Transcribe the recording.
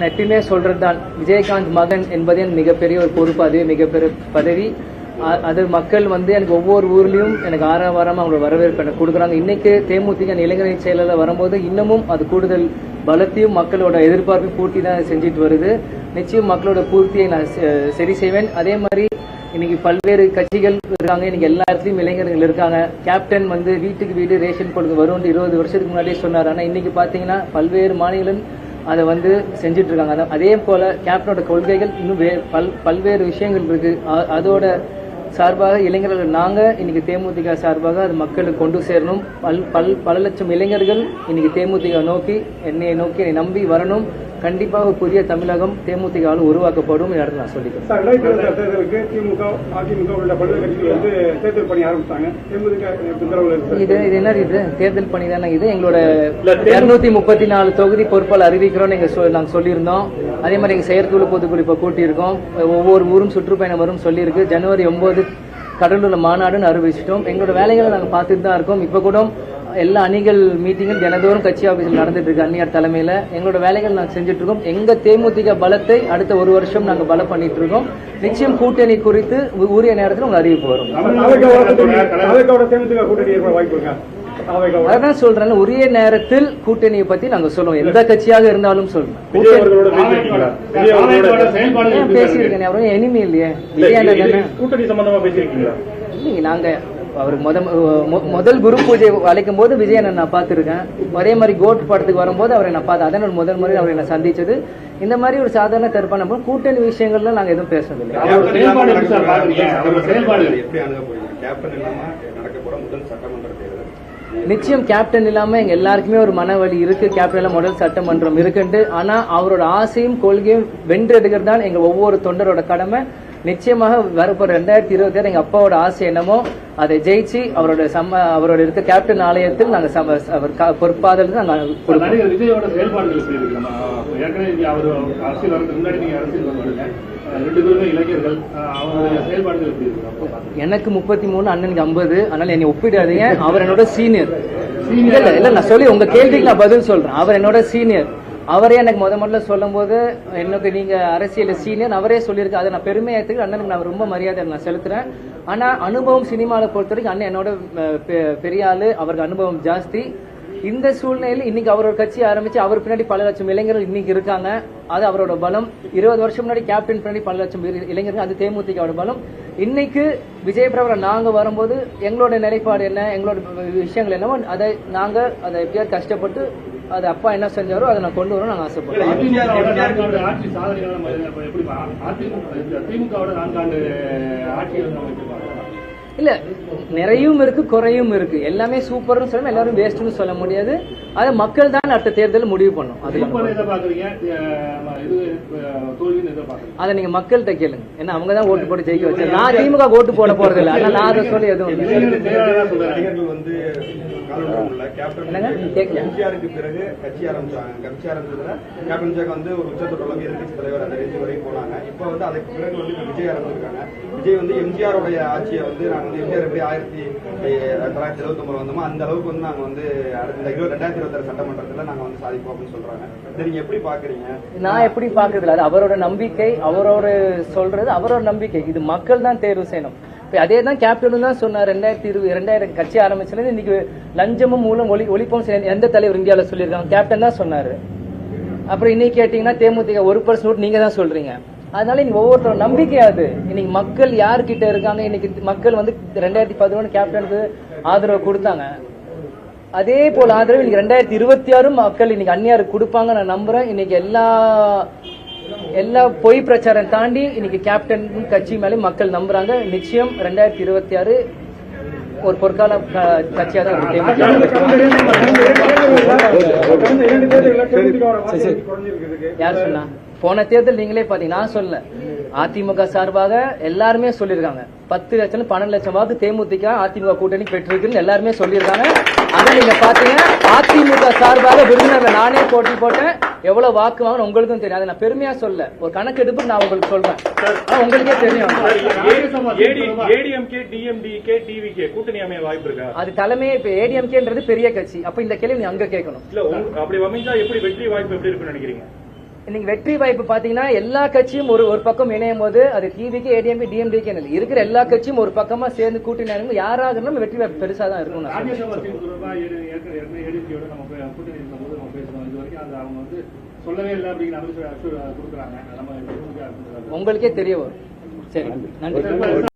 நான் எப்பயுமே சொல்றது தான் விஜயகாந்த் மகன் என்பதே எனக்கு மிகப்பெரிய ஒரு பொறுப்பு அது மிகப்பெரிய பதவி. அது மக்கள் வந்து எனக்கு ஒவ்வொரு ஊர்லயும் எனக்கு ஆறாவாரமா அவங்களோட வரவேற்பு எனக்கு கொடுக்குறாங்க. இன்னைக்கு தேமுதிக இளைஞரணி செயலில் வரும்போது இன்னமும் அது கூடுதல் பலத்தையும் மக்களோட எதிர்பார்ப்பையும் பூர்த்தி தான் செஞ்சுட்டு வருது. நிச்சயம் மக்களோட பூர்த்தியை நான் செ- சரி செய்வேன். அதே மாதிரி இன்னைக்கு பல்வேறு கட்சிகள் இருக்காங்க. இன்னைக்கு எல்லா இடத்துலயும் இளைஞர்கள் இருக்காங்க. கேப்டன் வந்து வீட்டுக்கு வீடு ரேஷன் கொடுக்க வரும் இருபது வருஷத்துக்கு முன்னாடியே சொன்னார். ஆனா இன்னைக்கு பாத்தீங்கன்னா பல்வேறு மாநிலம் அதை வந்து செஞ்சுட்டு இருக்காங்க அதே போல கேப்டனோட கொள்கைகள் இன்னும் வே- பல் பல்வேறு விஷயங்கள் இருக்கு. அதோட சார்பாக இளைஞர்கள் நாங்கள் இன்னைக்கு தேமுதிக சார்பாக அது மக்களுக்கு கொண்டு சேரணும். பல் பல் பல லட்சம் இளைஞர்கள் இன்னைக்கு தேமுதிக நோக்கி என்னை நோக்கி என்னை நம்பி வரணும். கண்டிப்பாக புதிய தமிழகம் தேமுதிகாவில் உருவாக்கப்படும் என்று நான் சொல்லிக்கிறேன். சார் தேர்தலுக்கு திமுக அதிமுக உள்ளிட்ட பல்வேறு கட்சிகள் வந்து தேர்தல் பணி தேமுதிக இருக்கு. இது இது என்ன இது? தேர்தல் பணி தானே இது? எங்களோட இருநூத்தி முப்பத்தி நாலு தொகுதி பொறுப்பால் அறிவிக்கிறோம் நீங்க சொ- நாங்க சொல்லியிருந்தோம். அதே மாதிரி எங்க செயற்குழு பொதுக்குழு இப்ப கூட்டியிருக்கோம். ஒவ்வொரு ஊரும் சுற்றுப்பயணம் வரும் சொல்லியிருக்கு. ஜனவரி ஒன்பது கடலூர்ல மாநாடுன்னு அறிவிச்சிட்டோம். எங்களோட வேலைகளை நாங்க பார்த்துட்டு தான் இருக்கோம். இப்ப கூட எல்லா அணிகள் மீட்டிங்கும் தினதோறும் கட்சி ஆபீஸில் நடந்துட்டு இருக்கு அந்நியார் தலைமையில எங்களோட வேலைகள் நாங்க செஞ்சுட்டு இருக்கோம் எங்க தேமுதிக பலத்தை அடுத்த ஒரு வருஷம் நாங்க பலம் பண்ணிட்டு இருக்கோம் நிச்சயம் கூட்டணி குறித்து உரிய நேரத்தில் உங்க அறிவிப்பு வரும். அதான் சொல்றேன். உரிய நேரத்தில் கூட்டணியை பத்தி நாங்க சொல்லுவோம். எந்த கட்சியாக இருந்தாலும் சொல்றேன் இருக்கு? பேசியிருக்கேன் எனிமி இல்லையே. கூட்டணி சம்பந்தமா பேசியிருக்கீங்களா இல்லைங்க நாங்க அவருக்கு முத முதல் குரு பூஜை அழைக்கும் போது விஜய் அண்ணன் நான் பார்த்திருக்கேன். அதே மாதிரி கோட் படத்துக்கு வரும்போது அவரை நான் பார்த்தேன் அதான் முதல் முறை அவரை நான் சந்திச்சது. இந்த மாதிரி ஒரு சாதாரண தரப்பான கூட்டணி விஷயங்கள்ல நாங்க எதுவும் பேசுறதில்லை நிச்சயம் கேப்டன் இல்லாம எங்க எல்லாருக்குமே ஒரு மனவலி இருக்கு. கேப்டன் எல்லாம் முதல் சட்டமன்றம் இருக்குன்ட்டு. ஆனா அவரோட ஆசையும் கொள்கையும் வென்றெடுக்கிறது தான் எங்க ஒவ்வொரு தொண்டரோட கடமை. நிச்சயமாக வரப்போற ரெண்டாயிரத்தி இருபத்தி ஆறு எங்க அப்பாவோட ஆசை என்னமோ அதை ஜெயிச்சு அவரோட சம்ம அவரோட இருக்க கேப்டன் ஆலயத்தில் நாங்க சம- அவர் பொறுப்பாதல் நாங்க கொடுப்போம். விஜயோட செயல்பாடுகள் ஏற்கனவே அவர் அரசியல் வரதுக்கு முன்னாடி நீங்க அரசியல் வருவாங்க. எனக்கு முப்பத்தி மூணு அண்ணனுக்கு ஐம்பது. அதனால என்னை ஒப்பிடாதீங்க. அவர் என்னோட சீனியர் இல்ல இல்ல இல்ல நான் சொல்லி உங்க கேள்விக்கு நான் பதில் சொல்றேன். அவர் என்னோட சீனியர் அவரே எனக்கு முத முதல்ல சொல்லும் போது எனக்கு நீங்க அரசியல் சீனியர்? அவரே சொல்லியிருக்கு. அதை நான் பெருமையாக எடுத்துக்கிட்டு அண்ணனுக்கு நான் ரொம்ப மரியாதை நான் செலுத்துறேன். ஆனா அனுபவம் சினிமாவில் பொறுத்த வரைக்கும் அண்ணன் என்னோட பெரிய ஆளு அவருக்கு அனுபவம் ஜாஸ்தி. இந்த சூழ்நிலையில் இன்னைக்கு அவரோட கட்சி ஆரம்பிச்சு அவர் பின்னாடி பல லட்சம் இளைஞர்கள் இன்னைக்கு இருக்காங்க. அது அவரோட பலம். இருபது வருஷம் முன்னாடி கேப்டன் பின்னாடி பல லட்சம் இளைஞர்கள் அது தேமுதிகவோட பலம். இன்னைக்கு விஜய் பிரபலம் நாங்க வரும்போது எங்களோட நிலைப்பாடு என்ன? எங்களோட விஷயங்கள் என்னவோ அதை நாங்க அதை எப்படியாவது கஷ்டப்பட்டு அது அப்பா என்ன செஞ்சாரோ அதை நான் கொண்டு வரணும் நாங்க ஆசைப்படுறோம் இல்ல நிறையும் இருக்கு குறையும் இருக்கு. எல்லாமே சூப்பர்னு சொல்லணும் எல்லாரும் வேஸ்ட்னு சொல்ல முடியாது. அதை மக்கள் தான் அடுத்த தேர்தல் முடிவு பண்ணும். அதை நீங்க மக்கள்கிட்ட கேளுங்க. ஏன்னா அவங்க தான் ஓட்டு போட்டு ஜெயிக்க வச்சாங்க. நான் திமுக ஓட்டு போட போறது இல்லை. ஆனா நான் அதை சொல்லி எதுவும். எம்ஜிஆருக்கு பிறகு கட்சி ஆரம்பிச்சாங்க. கட்சி ஆரம்பிச்சதுல கேப்டன் ஜாக் வந்து ஒரு உச்சத்தொட்ட அளவுக்கு எதிர்கட்சி தலைவர். அந்த ரேஞ்சு வரைக்கும் போனாங்க. இப்போ வந்து அதுக்கு பிறகு வந்து விஜய் ஆரம்பிச்சிருக்காங்க. விஜய் வந்து எம்ஜிஆருடைய ஆட்சியை வந்து நாங்க வந்து எம்ஜிஆர் எப்படி ஆயிரத்தி தொள்ளாயிரத்தி எழுபத்தி ஒன்பது வந்தோமோ அந்த அளவுக்கு வந்து நாங்க வந்து இந்த இருபது ரெண்டாயிரத்தி இருபத்தாறு சட்டமன்றத்துல நாங்க வந்து சாதிப்போம் அப்படின்னு சொல்றாங்க நீங்க எப்படி பாக்குறீங்க? நான் எப்படி பாக்குறதுல அது அவரோட நம்பிக்கை அவரோட சொல்றது அவரோட நம்பிக்கை. இது மக்கள் தான் தேர்வு செய்யணும். இப்போ அதே தான் கேப்டனும் தான் சொன்னார். ரெண்டாயிரத்தி இருபது ரெண்டாயிரம் கட்சி ஆரம்பிச்சதுல இன்னைக்கு லஞ்சமும் மூலம் ஒளி ஒழிப்போம் எந்த தலைவர் இந்தியாவில் சொல்லியிருக்காங்க? கேப்டன் தான் சொன்னார். அப்புறம் இன்னைக்கு கேட்டீங்கன்னா தேமுதிக ஒரு பர்சன்ட் நீங்க தான் சொல்றீங்க. அதனால இன்னைக்கு ஒவ்வொருத்தரோட நம்பிக்கை அது. இன்னைக்கு மக்கள் யார்கிட்ட இருக்காங்க? இன்னைக்கு மக்கள் வந்து ரெண்டாயிரத்தி பதினொன்று கேப்டனுக்கு ஆதரவு கொடுத்தாங்க. அதே போல ஆதரவு இன்னைக்கு ரெண்டாயிரத்தி இருபத்தி ஆறும் மக்கள் இன்னைக்கு அந்நியாருக்கு கொடுப்பாங்க நான் நம்புறேன் இன்னைக்கு எல்லா எல்லா பொய் பிரச்சாரம் தாண்டி இன்னைக்கு கேப்டன் கட்சி மேலே மக்கள் நம்புறாங்க நிச்சயம் ரெண்டாயிரத்தி இருபத்தி ஆறு ஒரு பொற்கால க- கட்சியா தான் யார் சொன்னா போன தேர்தல் நீங்களே பாத்தீங்க நான் சொல்ல அதிமுக சார்பாக எல்லாருமே சொல்லியிருக்காங்க பத்து லட்சம் பன்னெண்டு லட்சம் வாக்கு தேமுதிக அதிமுக கூட்டணி பெற்றிருக்குன்னு எல்லாருமே சொல்லியிருக்காங்க நீங்க பாத்தீங்க அதிமுக சார்பாக விருந்தினர்ல நானே போட்டி போட்டேன். எவ்வளவு வாக்கு வாங்கணும் உங்களுக்கும் தெரியும். அதை நான் பெருமையா சொல்ல. ஒரு கணக்கெடுப்பு நான் உங்களுக்கு சொல்றேன். உங்களுக்கே தெரியும். ஏடிஎம்கே டிஎம்டிகே டிவிகே கூட்டணி அமைய வாய்ப்பு இருக்கா? அது தலைமை இப்ப ஏடிஎம்கேன்றது பெரிய கட்சி. அப்ப இந்த கேள்வி நீ அங்க கேட்கணும். இல்ல அப்படி அமைஞ்சா எப்படி வெற்றி வாய்ப்பு எப்படி இருக்குன்னு நினைக்கிறீங்க? இன்னைக்கு வெற்றி வாய்ப்பு பாத்தீங்கன்னா எல்லா கட்சியும் ஒரு ஒரு பக்கம் இணையும் போது அது டிவிக்கு ஏடிஎம்பி டிஎம்டிக்கு இருக்கிற எல்லா கட்சியும் ஒரு பக்கமா சேர்ந்து கூட்டணி யாராக இருந்தாலும் வெற்றி வாய்ப்பு பெருசா தான் இருக்கும் உங்களுக்கே தெரிய வரும். சரி. நன்றி.